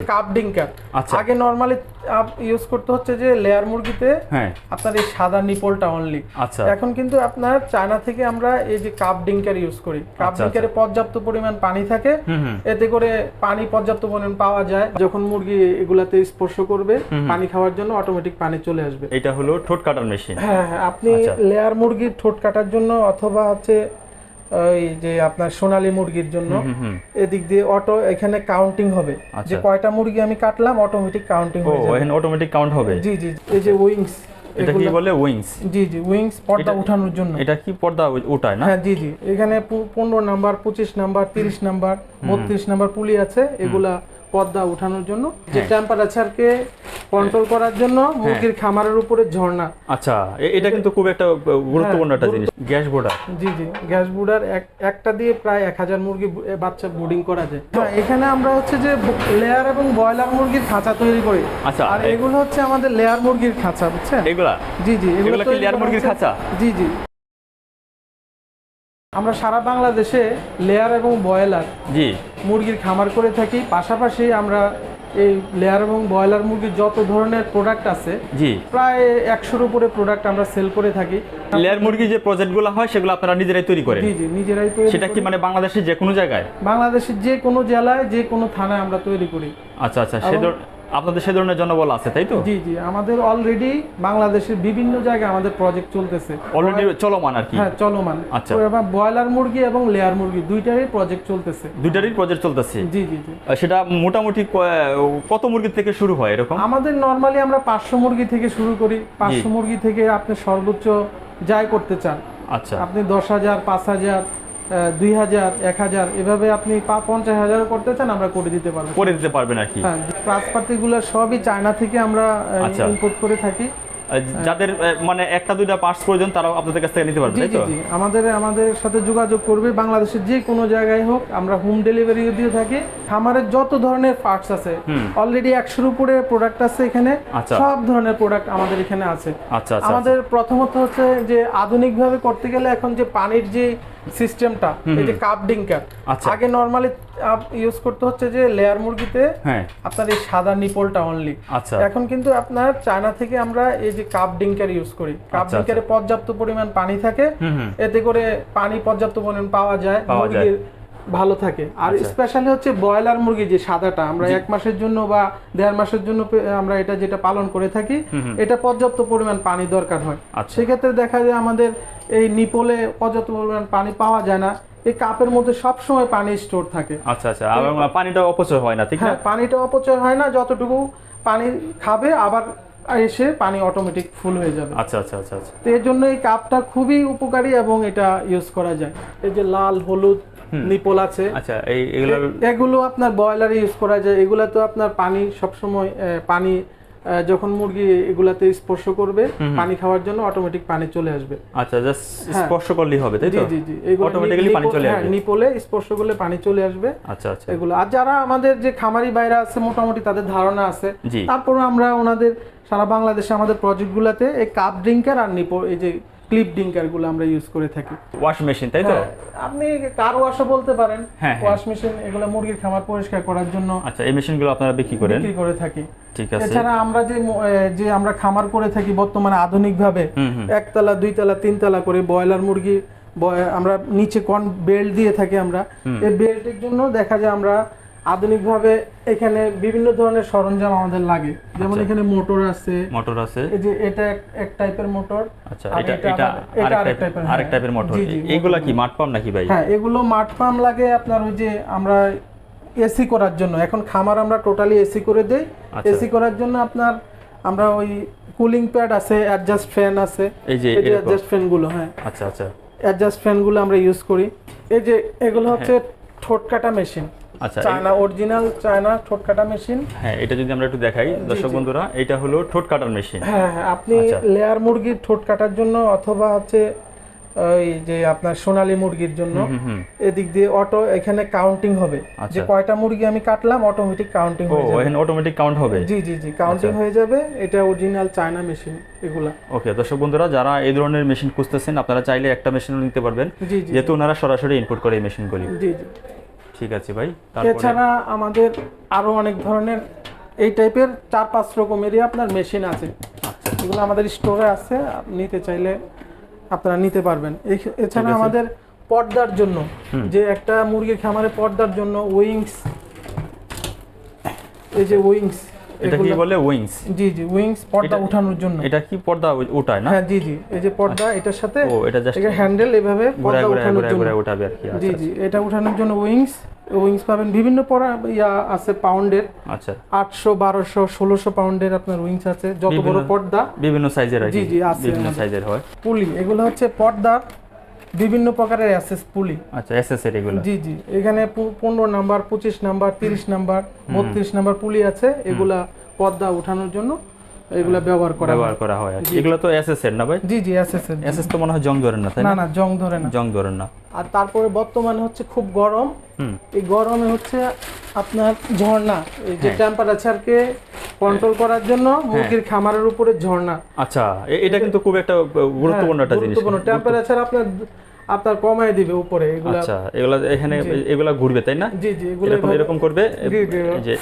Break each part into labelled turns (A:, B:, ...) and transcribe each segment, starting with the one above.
A: Cup ডিঙ্কার
B: আচ্ছা।
A: আগে normally use করতে হচ্ছে যে লেয়ার মুরগিতে
B: হ্যাঁ।
A: আপনার এই সাদা নিপলটা অনলি
B: আচ্ছা।
A: এখন কিন্তু আপনার চায়না থেকে আমরা এই যে কাপ ডিঙ্কার ইউজ করি। কাপ
B: আচ্ছা,
A: ডিঙ্কারে পর্যাপ্ত পরিমাণ পানি থাকে। এতে করে পানি পর্যাপ্ত পরিমাণ পাওয়া যায়। যখন মুরগি এগুলাতে স্পর্শ করবে পানি খাওয়ার জন্য অটোমেটিক পানি চলে আসবে।
B: এটা হলো ঠোঁট কাটার মেশিন
A: হ্যাঁ হ্যাঁ আপনি। লেয়ার মুরগির ঠোঁট কাটার জন্য অথবা হচ্ছে ওই যে আপনার সোনালী মুরগির জন্য। এদিক দিয়ে অটো এখানে কাউন্টিং হবে।
B: আচ্ছা।
A: যে কয়টা মুরগি আমি কাটলাম অটোমেটিক কাউন্টিং হয়ে যাবে।
B: এখানে অটোমেটিক কাউন্ট হবে?
A: জি জি এই যে উইংস
B: এটা কি বলে উইংস
A: জি জি উইংস পর্দা
B: ওঠানোর
A: উঠানোর জন্য।
B: এটা কি পর্দা ওঠায় না?
A: হ্যাঁ জি জি। এখানে পনেরো নাম্বার পঁচিশ নাম্বার তিরিশ নাম্বার বত্রিশ নাম্বার পুলি আছে। এগুলা পর্দা উঠানোর জন্য যে
B: হ্যাঁ।
A: টেম্পারেচারকে কন্ট্রোল করার জন্য মুরগির খামারের উপরে ঝর্ণা।
B: আচ্ছা এটা কিন্তু খুব একটা গুরুত্বপূর্ণ একটা জিনিস। গ্যাস বোর্ডার
A: জি জি গ্যাস বুডার একটা দিয়ে প্রায় এক হাজার মুরগি বাচ্চা বোর্ডিং করা যায়। হ্যাঁ এখানে আমরা হচ্ছে যে লেয়ার এবং ব্রয়লার মুরগির খাঁচা তৈরি করি।
B: আচ্ছা,
A: আর এগুলো হচ্ছে আমাদের লেয়ার মুরগির খাঁচা বুঝছেন?
B: এগুলা?
A: জি জি
B: এগুলো কি লেয়ার মুরগির খাঁচা?
A: জি জি। আমরা সারা বাংলাদেশে লেয়ার এবং ব্রয়লার
B: জি।
A: মুরগির খামার করে থাকি। পাশাপাশি আমরা এই লেয়ার এবং ব্রয়লার মুরগির যত ধরনের প্রোডাক্ট আছে
B: জি।
A: প্রায় একশোর উপরে প্রোডাক্ট আমরা সেল করে থাকি।
B: লেয়ার মুরগি যে প্রজেক্টগুলো হয় সেগুলো আপনারা নিজেরাই তৈরি করেন?
A: জি জি নিজেরাই তৈরি
B: সেটা কি মানে বাংলাদেশের যে কোনো জায়গায়?
A: বাংলাদেশের যে কোনো জেলায় যে কোনো থানায় আমরা তৈরি করি।
B: আচ্ছা আচ্ছা সে ধর- আপনাদের সে ধরনের জনবল আছে তাই তো?
A: জি জি আমাদের অলরেডি বাংলাদেশের বিভিন্ন জায়গায় আমাদের প্রজেক্ট চলতেছে।
B: অলরেডি চলমান আর কি?
A: হ্যাঁ চলমান।
B: আচ্ছা।
A: ব্রয়লার মুরগি এবং লেয়ার মুরগি দুইটারই প্রজেক্ট চলতেছে।
B: দুইটারই প্রজেক্ট চলতেছে?
A: জি জি জি।
B: সেটা মোটামুটি কত মুরগি থেকে শুরু হয় এরকম?
A: আমাদের নর্মালি আমরা পাঁচশো মুরগি থেকে শুরু করি। পাঁচশো মুরগি থেকে আপনি সর্বোচ্চ যাই করতে চান।
B: আচ্ছা।
A: আপনি দশ হাজার পাঁচ হাজার দুই হাজার এক হাজার এভাবে আপনি পঞ্চাশ হাজারও করতে চান আমরা করে দিতে পারব।
B: করে দিতে পারবেন আর কি।
A: হ্যাঁ সবই চায়না থেকে আমরা
B: আচ্ছা।
A: ইম্পোর্ট করে থাকি।
B: যাদের মানে একটা দুইটা পার্টস প্রয়োজন তারাও আপনাদের কাছ থেকে নিতে পারবে তাই তো?
A: আমাদের আমাদের সাথে যোগাযোগ করবে বাংলাদেশের যে কোনো জায়গায় হোক আমরা হোম ডেলিভারি দিয়ে থাকি। খামারের যত ধরনের পার্টস আছে অলরেডি একশোর উপরে প্রোডাক্ট আছে এখানে
B: আচ্ছা।
A: সব ধরনের প্রোডাক্ট আমাদের এখানে আছে।
B: আচ্ছা আচ্ছা।
A: আমাদের প্রথমত হচ্ছে যে আধুনিকভাবে করতে গেলে এখন যে পানির যে সিস্টেমটা এই যে কাপ ডিঙ্কার
B: আচ্ছা।
A: আগে নর্মালি ইউজ করতে হচ্ছে যে লেয়ার মুরগিতে
B: হ্যাঁ।
A: আপনার এই সাদা নিপলটা অনলি
B: আচ্ছা।
A: এখন কিন্তু আপনার চায়না থেকে আমরা এই যে কাপ ডিঙ্কার ইউজ করি। কাপ
B: আচ্ছা,
A: ডিঙ্কারে পর্যাপ্ত পরিমাণ পানি থাকে। এতে করে পানি পর্যাপ্ত পরিমাণ পাওয়া যায়। মুরগির ভালো থাকে। আর
B: আচ্ছা।
A: স্পেশালি হচ্ছে ব্রয়লার মুরগি যে সাদাটা আমরা এক মাসের জন্য বা দেড় মাসের জন্য আমরা এটা যেটা পালন করে থাকি এটা পর্যাপ্ত পরিমাণ পানি দরকার হয়।
B: আচ্ছা।
A: সেক্ষেত্রে দেখা যায় আমাদের এই নিপলে পর্যাপ্ত পরিমাণ পানি পাওয়া যায় না। এই কাপের মধ্যে সব সময় পানি স্টোর থাকে।
B: আচ্ছা আচ্ছা। পানিটা অপচয় হয় না ঠিক না?
A: হ্যাঁ পানিটা অপচয় হয় না যতটুকু পানি খাবে আবার এসে পানি অটোমেটিক ফুল হয়ে যাবে।
B: আচ্ছা আচ্ছা আচ্ছা আচ্ছা।
A: তো এর জন্য এই কাপটা খুবই উপকারী এবং এটা ইউজ করা যায়। এই যে লাল হলুদ নিপল আছে।
B: আচ্ছা এই এগুলো
A: এগুলো আপনার ব্রয়লারে ইউজ করা যায়। এগুলো তো আপনার পানি সবসময় পানি যখন মুরগি এগুলাতে স্পর্শ করবে পানি খাওয়ার জন্য অটোমেটিক পানি চলে আসবে।
B: আচ্ছা জাস্ট
A: হ্যাঁ।
B: স্পর্শ করলেই হবে তাই তো?
A: জি জি এগুলো
B: অটোমেটিক্যালি পানি চলে
A: হ্যাঁ,
B: আসবে।
A: নিপলে স্পর্শ করলে পানি চলে আসবে।
B: আচ্ছা আচ্ছা।
A: এগুলো আর যারা আমাদের যে খামারি বাইরা আছে মোটামুটি তাদের ধারণা আছে
B: জি।
A: তারপর আমরা ওনাদের সারা বাংলাদেশে আমাদের প্রজেক্টগুলোতে এই কাপ ড্রিঙ্কার আর নিপো এই যে ক্লিপ ড্রিঙ্কারগুলো আমরা ইউজ করে থাকি।
B: ওয়াশ মেশিন তাই তো?
A: হ্যাঁ, আপনি কার ওয়াশও বলতে পারেন।
B: হ্যাঁ, হ্যাঁ।
A: ওয়াশ মেশিন এগুলো মুরগির খামার পরিষ্কার করার জন্য
B: আচ্ছা এই মেশিনগুলো আপনারা বিক্রি করেন?
A: বিক্রি করে থাকি।
B: ঠিক আছে।
A: এছাড়া আমরা যে যে আমরা খামার করে থাকি বর্তমানে আধুনিকভাবে
B: হুম হুম।
A: একতলা দুইতলা তিনতলা করে ব্রয়লার মুরগি আমরা নিচে কন বেল্ট দিয়ে থাকি আমরা। এই বেল্টের জন্য দেখা যায় আমরা আধুনিকভাবে এখানে বিভিন্ন ধরনের সরঞ্জাম আমাদের লাগে। যেমন
B: আচ্ছা।
A: এখানে মোটর আছে
B: মোটর আছে।
A: এই যে এটা এক- টাইপের মোটর।
B: আচ্ছা এটা
A: এটা
B: আরেক
A: আরেক
B: টাইপের আরেক
A: হ্যাঁ।
B: টাইপের মোটর। এইগুলা কি মাঠ পাম্প নাকি ভাই?
A: হ্যাঁ এগুলো মাঠ পাম্প লাগে আপনার ওই যে আমরা এসি করার জন্য। এখন খামার আমরা টোটালি এসি করে দেই।
B: আচ্ছা।
A: এসি করার জন্য আপনার আমরা ওই কুলিং প্যাড আছে অ্যাডজাস্ট ফ্যান আছে।
B: এই যে
A: অ্যাডজাস্ট ফ্যানগুলো হ্যাঁ।
B: আচ্ছা আচ্ছা।
A: অ্যাডজাস্ট ফ্যানগুলো আমরা ইউজ করি। এই যে এগুলো হচ্ছে ঠোঁট কাটা মেশিন
B: আচ্ছা
A: চায়না অরিজিনাল চায়না ঠোঁট কাটা মেশিন
B: হ্যাঁ এটা যদি আমরা একটু দেখাই দর্শক বন্ধুরা এটা হলো ঠোঁট কাটার মেশিন
A: হ্যাঁ হ্যাঁ আপনি
B: আচ্ছা।
A: লেয়ার মুরগির ঠোঁট কাটার জন্য অথবা হচ্ছে ওই যে আপনার সোনালী মুরগির জন্য এদিক দিয়ে অটো এখানে কাউন্টিং হবে। যে
B: আচ্ছা।
A: কয়টা মুরগি আমি কাটলাম অটোমেটিক কাউন্টিং হয়ে যাবে।
B: এখানে অটোমেটিক কাউন্ট হবে।
A: জি জি জি কাউন্টিং
B: আচ্ছা।
A: হয়ে যাবে। এটা অরিজিনাল চায়না মেশিন এগুলা।
B: ওকে দর্শক বন্ধুরা যারা এই ধরনের মেশিন খুঁজতেছেন আপনারা চাইলে একটা মেশিনও নিতে পারবেন। যেহেতু ওনারা সরাসরি ইনপুট করে এই মেশিনগুলি
A: জি জি।
B: ঠিক আছে ভাই
A: এছাড়া আমাদের আরও অনেক ধরনের এই টাইপের চার পাঁচ রকমেরই আপনার মেশিন আছে।
B: আচ্ছা।
A: এগুলো আমাদের স্টোরে আছে নিতে চাইলে আপনারা নিতে পারবেন। এছ- এছাড়া আমাদের পর্দার জন্য যে একটা মুরগির খামারে পর্দার জন্য উইংস এই যে উইংস
B: এটা কি বলে উইংস
A: জি জি উইংস পর্দা উঠানোর জন্য।
B: এটা কি পর্দা উঠায় না?
A: হ্যাঁ জি জি এই যে পর্দা এটার সাথে
B: ও এটা জাস্ট
A: এটা হ্যান্ডেল এভাবে পর্দা
B: ঘুরে
A: জন্য।
B: ঘুরে উঠাবে আর কি
A: জি
B: আচ্ছা।
A: জি এটা উঠানোর জন্য উইংস উইংস পাবেন বিভিন্ন পরা ইয়া আছে পাউন্ডের
B: আচ্ছা।
A: আটশো বারোশো ষোলোশো পাউন্ডের আপনার উইংস আছে যত বড় পর্দা।
B: বিভিন্ন সাইজের
A: জি, জি, আছে
B: বিভিন্ন সাইজের হয়।
A: পুলি এগুলো হচ্ছে পর্দার বিভিন্ন প্রকারের এসএস পুলি।
B: আচ্ছা এসএস এর এগুলো।
A: জি জি। এখানে পু- পনেরো নাম্বার পঁচিশ নাম্বার তিরিশ নাম্বার বত্রিশ নাম্বার পুলি আছে। এগুলা পর্দা ওঠানোর জন্য। এগুলা ব্যবহার করা
B: ব্যবহার করা হয়। এগুলো তো এসএসএর না ভাই?
A: জি জি অ্যাসেস
B: এসএস তো মনে হয় জং ধরেন না তাই
A: না?
B: না
A: জং ধরে না।
B: জং ধরেন না।
A: আর তারপরে বর্তমানে হচ্ছে খুব গরম। এই গরমে হচ্ছে আপনার ঝর্ণা এই যে
B: হ্যাঁ।
A: টেম্পারেচারকে কন্ট্রোল করার জন্য মুরগির খামারের উপরে ঝর্ণা।
B: আচ্ছা এটা কিন্তু খুব একটা গুরুত্বপূর্ণ একটা জিনিস।
A: গুরুত্বপূর্ণ। টেম্পারেচার আপনার আপনার কমায় দিবে উপরে এগুলা।
B: আচ্ছা এগুলা এখানে এগুলা ঘুরবে তাই না?
A: জি জি এগুলো
B: এরকম করবে যে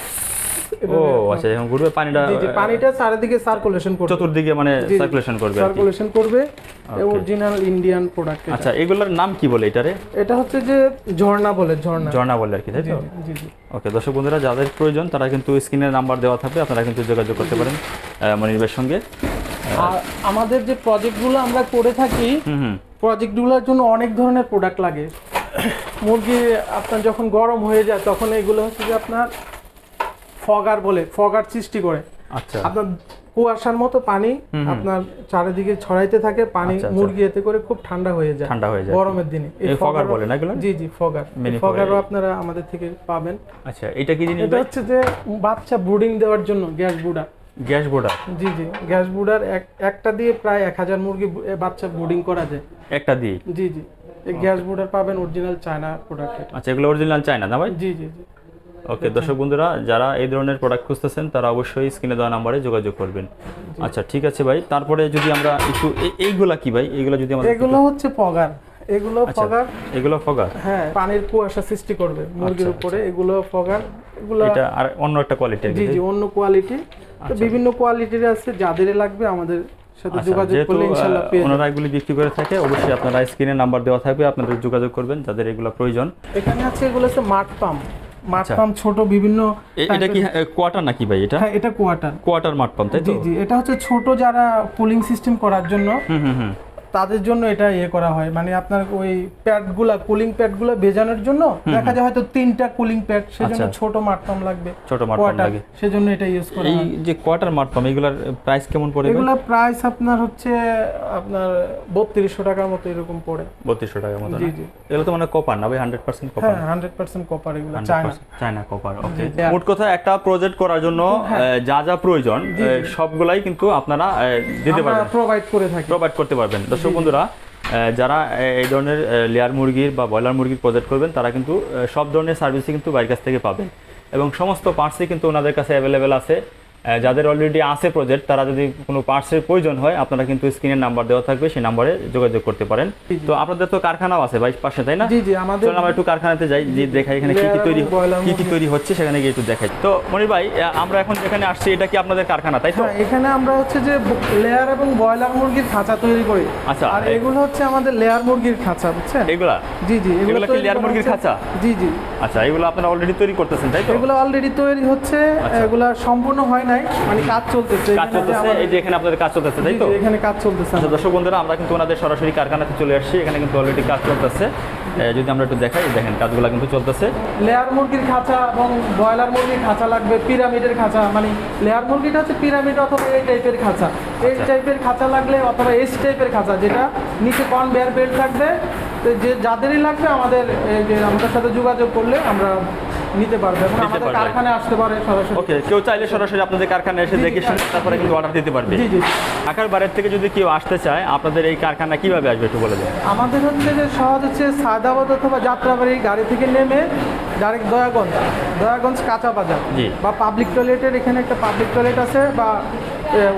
B: ও আচ্ছা এরকম ঘুরবে পানিটা
A: পানিটা চারিদিকে সার্কুলেশন করবে।
B: চতুর্দিকে মানে। সার্কুলেশন করবে
A: সার্কুলেশন করবে। অরিজিনাল ইন্ডিয়ান প্রোডাক্ট
B: আচ্ছা এগুলোর নাম কি বলে এটারে?
A: এটা হচ্ছে যে ঝর্ণা বলে ঝর্ণা।
B: ঝর্ণা বলে আর কি তাই তো?
A: জি, জি জি
B: ওকে দর্শক বন্ধুরা যাদের প্রয়োজন তারা কিন্তু স্ক্রিনের নাম্বার দেওয়া থাকবে আপনারা কিন্তু যোগাযোগ করতে পারেন আহ, মনিবের সঙ্গে।
A: আর আমাদের যে প্রজেক্টগুলো আমরা করে থাকি প্রজেক্টগুলোর জন্য অনেক ধরনের প্রোডাক্ট লাগে। মুরগি আপনার যখন গরম হয়ে যায় তখন এগুলো হচ্ছে যে আপনার ফগার বলে ফগার সৃষ্টি করে।
B: আচ্ছা।
A: আপনার কুয়াশার মতো পানি আপনার চারিদিকে ছড়াইতে থাকে পানি
B: আচ্ছা, আচ্ছা।
A: মুরগি এতে করে খুব ঠান্ডা হয়ে যায়।
B: ঠান্ডা হয়ে যায়।
A: গরমের দিনে।
B: এই ফগার বলে না এগুলো?
A: জি জি ফগার। ফগারও আপনারা আমাদের থেকে পাবেন।
B: আচ্ছা এটা কি জিনিস
A: এটা হচ্ছে যে বাচ্চা ব্রুডিং দেওয়ার জন্য গ্যাস বুডা
B: গ্যাস বোর্ডার?
A: জি জি গ্যাস বুডার এক একটা দিয়ে প্রায় এক হাজার মুরগি বাচ্চা ব্রুডিং করা যায়।
B: একটা দিয়ে?
A: জি জি। এই গ্যাস বুডার পাবেন অরিজিনাল চায়না প্রোডাক্ট
B: আচ্ছা এগুলো অরিজিনাল চায়না না ভাই?
A: জি জি জি।
B: ওকে দর্শক বন্ধুরা যারা এই ধরনের প্রোডাক্ট খুঁজতেছেন তারা অবশ্যই স্ক্রিনে দেওয়া নাম্বারে যোগাযোগ করবেন। আচ্ছা ঠিক আছে ভাই। তারপরে যদি আমরা একটু এইগুলা কি ভাই? এইগুলো যদি আমাদের
A: এগুলো হচ্ছে ফগার। এগুলো
B: আচ্ছা
A: ফগার।
B: এগুলো ফগার?
A: হ্যাঁ পানির কুয়াশা সৃষ্টি করবে মুরগির উপরে। এগুলো ফগার। এগুলো
B: এটা আর অন্য একটা কোয়ালিটি
A: জি জি অন্য কোয়ালিটি তো বিভিন্ন কোয়ালিটির আছে যাদের লাগবে আমাদের সাথে
B: আচ্ছা
A: যোগাযোগ
B: যেহেতু
A: করলে ইনশাআল্লাহ পেয়ে
B: ওনারা এগুলি বিক্রি করে থাকে অবশ্যই আপনারা স্ক্রিনে নাম্বার দেওয়া থাকবে আপনাদের যোগাযোগ করবেন যাদের এগুলো প্রয়োজন।
A: এখানে আছে এগুলো হচ্ছে মাঠ পাম্প। মাঠ
B: আচ্ছা।
A: ছোট বিভিন্ন
B: এটা কি কোয়ার্টার নাকি ভাই এটা?
A: হ্যাঁ এটা কোয়ার্টার।
B: কোয়ার্টার মাঠ পাম্প তাই তো?
A: জি জি এটা হচ্ছে ছোট যারা পুলিং সিস্টেম করার জন্য।
B: হুম হুম।
A: তাদের জন্য এটা ইয়ে করা হয়। মানে আপনার ওই প্যাডগুলা কুলিং প্যাডগুলো ভেজানোর জন্য দেখা যায় হয়তো তিনটা কুলিং প্যাড সেজন্য
B: আচ্ছা।
A: ছোট মাঠ লাগবে।
B: ছোট মাঠ লাগে।
A: সেজন্য এটা ইউজ করা
B: এই যে কোয়ার্টার মাঠ এগুলার প্রাইস কেমন পড়ে
A: এগুলা প্রাইস আপনার হচ্ছে আপনার বত্রিশশো টাকার মতো এরকম পড়ে।
B: বত্রিশশো টাকার মতো
A: জি জি।
B: এগুলো তো মানে কপার না ভাই? হান্ড্রেড পার্সেন্ট কপার
A: হ্যাঁ হান্ড্রেড পার্সেন্ট কপার এগুলো চায়না
B: চায়না কপার ওকে মোট কথা একটা প্রজেক্ট করার জন্য যা যা প্রয়োজন সবগুলাই কিন্তু আপনারা দিতে পারবেন।
A: প্রোভাইড করে থাকি।
B: প্রোভাইড করতে পারবেন। দর্শক বন্ধুরা যারা এই ধরনের লেয়ার মুরগির বা ব্রয়লার মুরগির প্রজেক্ট করবেন, তারা কিন্তু সব ধরনের সার্ভিসই কিন্তু বাড়ির কাছ থেকে পাবেন। এবং সমস্ত পার্টসই কিন্তু ওনাদের কাছে অ্যাভেলেবেল আছে। যাদের অলরেডি আছে প্রজেক্ট তারা যদি কোনো পার্টসের প্রয়োজন হয় আপনারা কিন্তু স্ক্রিনের নাম্বার দেওয়া থাকবে সেই নাম্বারে যোগাযোগ করতে পারেন। তো আপনাদের তো কারখানাও আছে ভাই পাশে তাই না?
A: জি জি আমাদের
B: আমরা একটু কারখানাতে যাই যে দেখাই এখানে কি কি তৈরি কি কি তৈরি হচ্ছে সেখানে গিয়ে একটু দেখাই। তো মনির ভাই আমরা এখন যেখানে আসছি এটা কি আপনাদের কারখানা তাই তো?
A: হ্যাঁ এখানে আমরা হচ্ছে যে লেয়ার এবং ব্রয়লার মুরগির খাঁচা তৈরি করি।
B: আচ্ছা
A: আর এগুলো হচ্ছে আমাদের লেয়ার মুরগির খাঁচা বুঝছেন?
B: এগুলা?
A: জি জি
B: এগুলো কি
A: লেয়ার
B: মুরগির খাঁচা?
A: জি জি।
B: আচ্ছা এগুলো আপনারা অলরেডি তৈরি করতেছেন তাই তো?
A: এগুলো অলরেডি তৈরি হচ্ছে
B: আচ্ছা।
A: এগুলা সম্পূর্ণ হয় নাই মানে কাজ চলতেছে
B: কাজ চলতেছে এই যে এখানে আপনাদের কাজ চলতেছে তাই তো?
A: এখানে কাজ চলতেছে
B: আচ্ছা দর্শক বন্ধুরা আমরা কিন্তু ওনাদের সরাসরি কারখানাতে চলে আসছি এখানে কিন্তু অলরেডি কাজ চলতেছে। যদি আমরা একটু দেখাই দেখেন কাজগুলো কিন্তু চলতেছে।
A: লেয়ার মুরগির খাঁচা এবং ব্রয়লার মুরগির খাঁচা লাগবে পিরামিডের খাঁচা মানে লেয়ার মুরগিটা হচ্ছে পিরামিড অথবা এই টাইপের খাঁচা। এই
B: আচ্ছা।
A: টাইপের খাঁচা লাগলে অথবা এস টাইপের খাঁচা যেটা নিচে কনভেয়ার বেল্ট থাকবে তো যে যাদেরই লাগবে আমাদের আমাদের সাথে যোগাযোগ করলে আমরা নিতে পারব এবং আমাদের। কারখানায় আসতে পারে সরাসরি।
B: ওকে কেউ চাইলে সরাসরি আপনাদের কারখানায় এসে দেখে তারপরে কিন্তু অর্ডার দিতে পারবে।
A: জি জি
B: ঢাকার বাইরের থেকে যদি কেউ আসতে চায় আপনাদের এই কারখানা কীভাবে আসবে একটু বলে দেন।
A: আমাদের হচ্ছে যে সহজ হচ্ছে সায়দাবাদ অথবা যাত্রাবাড়ি গাড়ি থেকে নেমে ডাইরেক্ট দয়াগঞ্জ দয়াগঞ্জ কাঁচা বাজার
B: জি।
A: বা পাবলিক টয়লেটের এখানে একটা পাবলিক টয়লেট আছে বা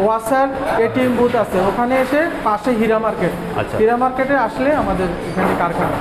A: ওয়াসার এটিএম বুথ আছে। ওখানে এসে পাশে হীরা মার্কেট
B: আচ্ছা।
A: হীরা মার্কেটে আসলে আমাদের এখানে কারখানা।